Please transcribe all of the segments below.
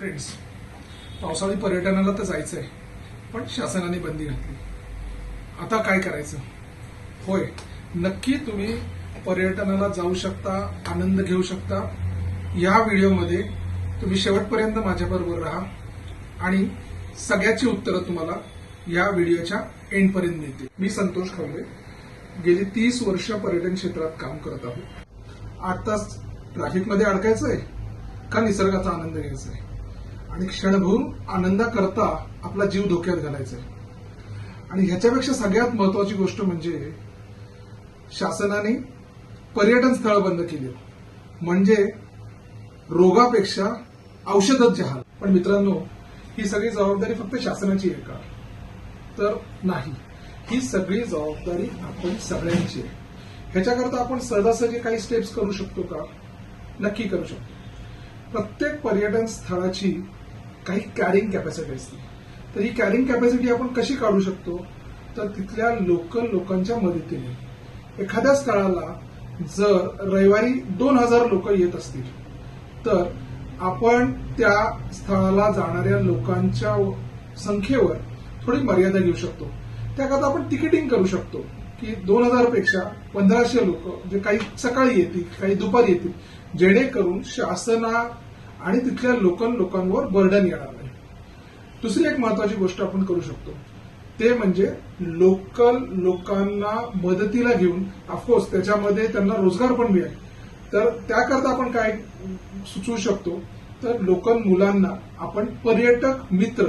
Friends पावसाळी पर्यटनाला तर जायचं आहे पण शासनाने बंदी घातली. आता काय करायचं? होय नक्की तुम्ही पर्यटनाला जाऊ शकता आनंद घेऊ शकता. या व्हिडिओमध्ये तुम्ही शेवटपर्यंत माझ्याबरोबर राहा आणि सगळ्याची उत्तरं तुम्हाला या व्हिडिओच्या एंडपर्यंत मिळतील. मी संतोष खवले गेली तीस वर्ष पर्यटन क्षेत्रात काम करत आहोत. आत्ताच ट्रॅफिकमध्ये अडकायचं आहे का निसर्गाचा आनंद घ्यायचा आहे आणि क्षणभूर आनंदाकरता आपला जीव धोक्यात घालायचा आहे आणि ह्याच्यापेक्षा सगळ्यात महत्वाची गोष्ट म्हणजे शासनाने पर्यटन स्थळ बंद केली म्हणजे रोगापेक्षा औषधच जहाल. पण मित्रांनो ही सगळी जबाबदारी फक्त शासनाची आहे का? तर नाही. ही सगळी जबाबदारी आपण सगळ्यांची आहे. ह्याच्याकरता आपण सहजासहजी काही स्टेप्स करू शकतो का? नक्की करू शकतो. प्रत्येक पर्यटन स्थळाची काही कॅरिंग कॅपॅसिटी असते. तर ही कॅरिंग कॅपॅसिटी आपण कशी काढू शकतो? तर तिथल्या लोकल लोकांच्या मदतीने. एखाद्या स्थळाला जर रविवारी दोन हजार लोक येत असतील तर आपण त्या स्थळाला जाणाऱ्या लोकांच्या संख्येवर थोडी मर्यादा घेऊ शकतो. त्याकरता आपण तिकिटिंग करू शकतो की दोन हजारपेक्षा पंधराशे लोक जे काही सकाळी येतील काही दुपारी येतील जेणेकरून शासना आणि तिथल्या लोकल लोकांवर बर्डन येणार नाही. दुसरी एक महत्वाची गोष्ट आपण करू शकतो. ते म्हणजे लोकल लोकांना मदतीला घेऊन ऑफकोर्स त्याच्यामध्ये त्यांना रोजगार पण मिळेल. तर त्याकरता आपण काय सुचवू शकतो? तर लोकल मुलांना आपण पर्यटक मित्र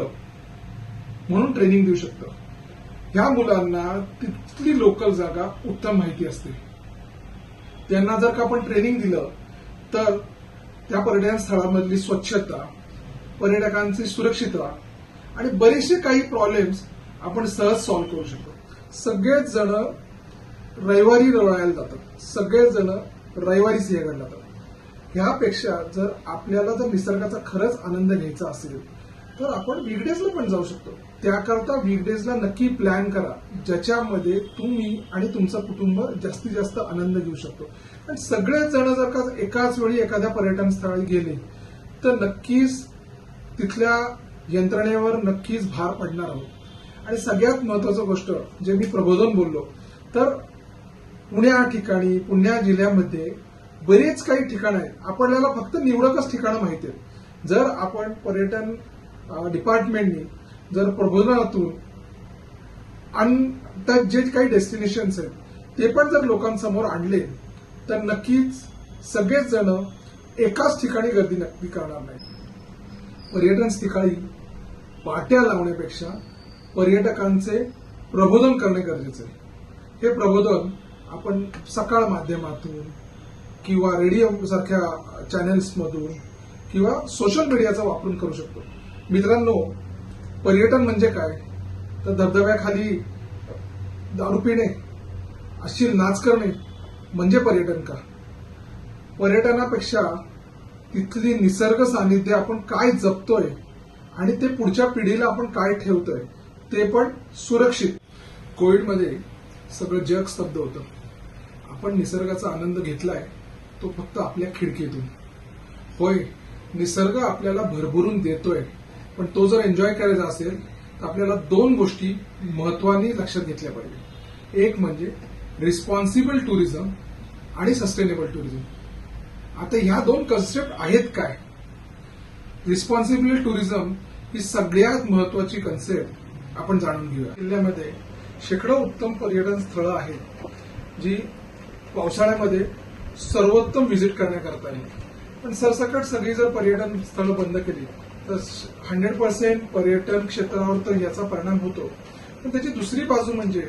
म्हणून ट्रेनिंग देऊ शकतो. ह्या मुलांना तिथली लोकल जागा उत्तम माहिती असते. त्यांना जर का आपण ट्रेनिंग दिलं तर त्या पर्यटन स्थळामधली स्वच्छता पर्यटकांची सुरक्षितता आणि बरेचसे काही प्रॉब्लेम्स आपण सहज सॉल्व्ह करू शकतो. सगळेच जण रविवारी रळायला जातात. सगळेच जण रविवारी सिंहगड जातात. ह्यापेक्षा जर आपल्याला जर निसर्गाचा खरंच आनंद घ्यायचा असेल तर आपण वेगळेच पण जाऊ शकतो. त्याकरता वीकडेजला नक्की प्लॅन करा ज्याच्यामध्ये तुम्ही आणि तुमचं कुटुंब जास्तीत जास्त आनंद घेऊ शकतो. आणि सगळेच जण जर का एकाच वेळी एखाद्या पर्यटन स्थळी गेले तर नक्कीच तिथल्या यंत्रणेवर नक्कीच भार पडणार आहोत. आणि सगळ्यात महत्वाचं गोष्ट जे मी प्रबोधन बोललो तर पुण्या ठिकाणी पुण्या जिल्ह्यामध्ये बरेच काही ठिकाणं आहेत. आपल्याला फक्त निवडकच ठिकाणं माहिती आहेत. जर आपण पर्यटन डिपार्टमेंटनी जर प्रबोधनातून आणि त्यात जे काही डेस्टिनेशन्स आहेत ते पण जर लोकांसमोर आणले तर नक्कीच सगळेच जण एकाच ठिकाणी गर्दी नक्की करणार नाही पर्यटन ठिकाणी पाट्या लावण्यापेक्षा पर्यटकांचे प्रबोधन करणे गरजेचे आहे. हे प्रबोधन आपण सकाळ माध्यमातून किंवा रेडिओ सारख्या चॅनेल्समधून किंवा सोशल मीडियाचा वापरून करू शकतो. मित्रांनो पर्यटन म्हणजे काय? तर धबधब्याखाली दारू पिणे अशी नाच करणे म्हणजे पर्यटन का? पर्यटनापेक्षा तिथली निसर्ग सानिध्य आपण काय जपतोय आणि ते पुढच्या पिढीला आपण काय ठेवतोय ते पण सुरक्षित. कोविडमध्ये सगळं जग स्तब्ध होतं. आपण निसर्गाचा आनंद घेतलाय तो फक्त आपल्या खिडकीतून. होय निसर्ग आपल्याला भरभरून देतोय. पण तो जर एन्जॉय करायचा असेल तर आपल्याला दोन गोष्टी महत्वाने लक्षात घेतल्या पाहिजे. एक म्हणजे रिस्पॉन्सिबल टुरिझम आणि सस्टेनेबल टुरिझम आता ह्या दोन कन्सेप्ट आहेत काय? रिस्पॉन्सिबल टुरिझम ही सगळ्यात महत्वाची कन्सेप्ट आपण जाणून घेऊया. जिल्ह्यामध्ये शेकडो उत्तम पर्यटन स्थळं आहेत जी पावसाळ्यामध्ये सर्वोत्तम व्हिजिट करण्याकरता आहेत. पण सरसकट सगळी जर पर्यटन स्थळं बंद केली तर हंड्रेड पर्सेंट पर्यटन क्षेत्रावर तर याचा परिणाम होतो. पण त्याची दुसरी बाजू म्हणजे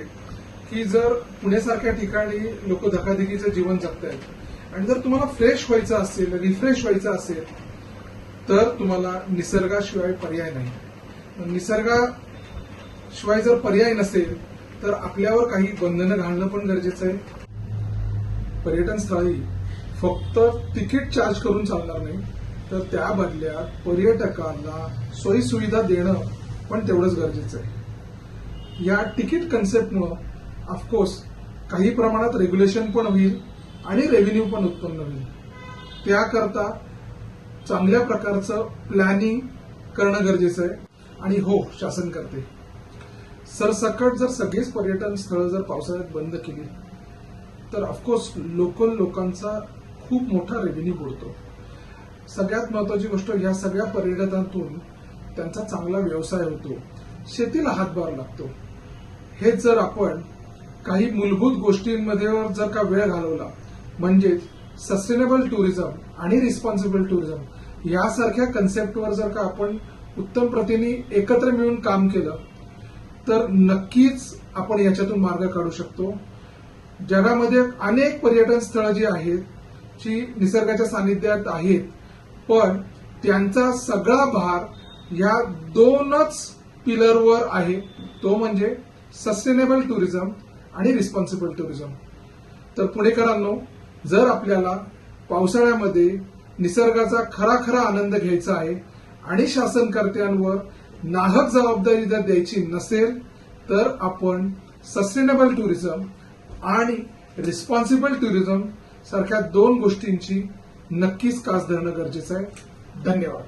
की जर पुण्यासारख्या ठिकाणी लोक धकाधकीचं जीवन जगतायत आणि जर तुम्हाला फ्रेश व्हायचं असेल रिफ्रेश व्हायचं असेल तर तुम्हाला निसर्गाशिवाय पर्याय नाही. निसर्गाशिवाय जर पर्याय नसेल तर आपल्यावर काही बंधनं घालणं पण गरजेचं आहे. पर्यटन स्थळी फक्त तिकीट चार्ज करून चालणार नाही. तर त्या बदल्यात पर्यटकांना सोयीसुविधा देणं पण तेवढंच गरजेचं आहे. या तिकीट कन्सेप्टमुळं ऑफकोर्स काही प्रमाणात रेग्युलेशन पण होईल आणि रेव्हेन्यू पण उत्पन्न होईल. त्याकरता चांगल्या प्रकारचं प्लॅनिंग करणं गरजेचं आहे. आणि हो शासन करते. सरसकट जर सगळीच पर्यटन स्थळं जर पावसाळ्यात बंद केली तर ऑफकोर्स लोकल लोकांचा खूप मोठा रेव्हेन्यू बुडतो. सगळ्यात महत्वाची गोष्ट या सगळ्या पर्यटनातून त्यांचा चांगला व्यवसाय होतो. शेतीला हातभार लागतो. हेच जर आपण काही मूलभूत गोष्टींमध्ये जर का वेळ घालवला म्हणजेच सस्टेनेबल टुरिझम आणि रिस्पॉन्सिबल टुरिझम यासारख्या कन्सेप्टवर जर का आपण उत्तम प्रतीने एकत्र मिळून काम केलं तर नक्कीच आपण याच्यातून मार्ग काढू शकतो. जगामध्ये अनेक पर्यटन स्थळं जी आहेत जी निसर्गाच्या सानिध्यात आहेत पण त्यांचा सगळा भार या दोनच पिलरवर आहे. तो म्हणजे सस्टेनेबल टुरिझम आणि रिस्पॉन्सिबल टुरिझम तर पुणेकरांनो जर आपल्याला पावसाळ्यामध्ये निसर्गाचा खरा खरा आनंद घ्यायचा आहे आणि शासनकर्त्यांवर नाहक जबाबदारी जर द्यायची नसेल तर आपण सस्टेनेबल टुरिझम आणि रिस्पॉन्सिबल टुरिझम सारख्या दोन गोष्टींची नक्कीच कास धरणं गरजेचं आहे. धन्यवाद.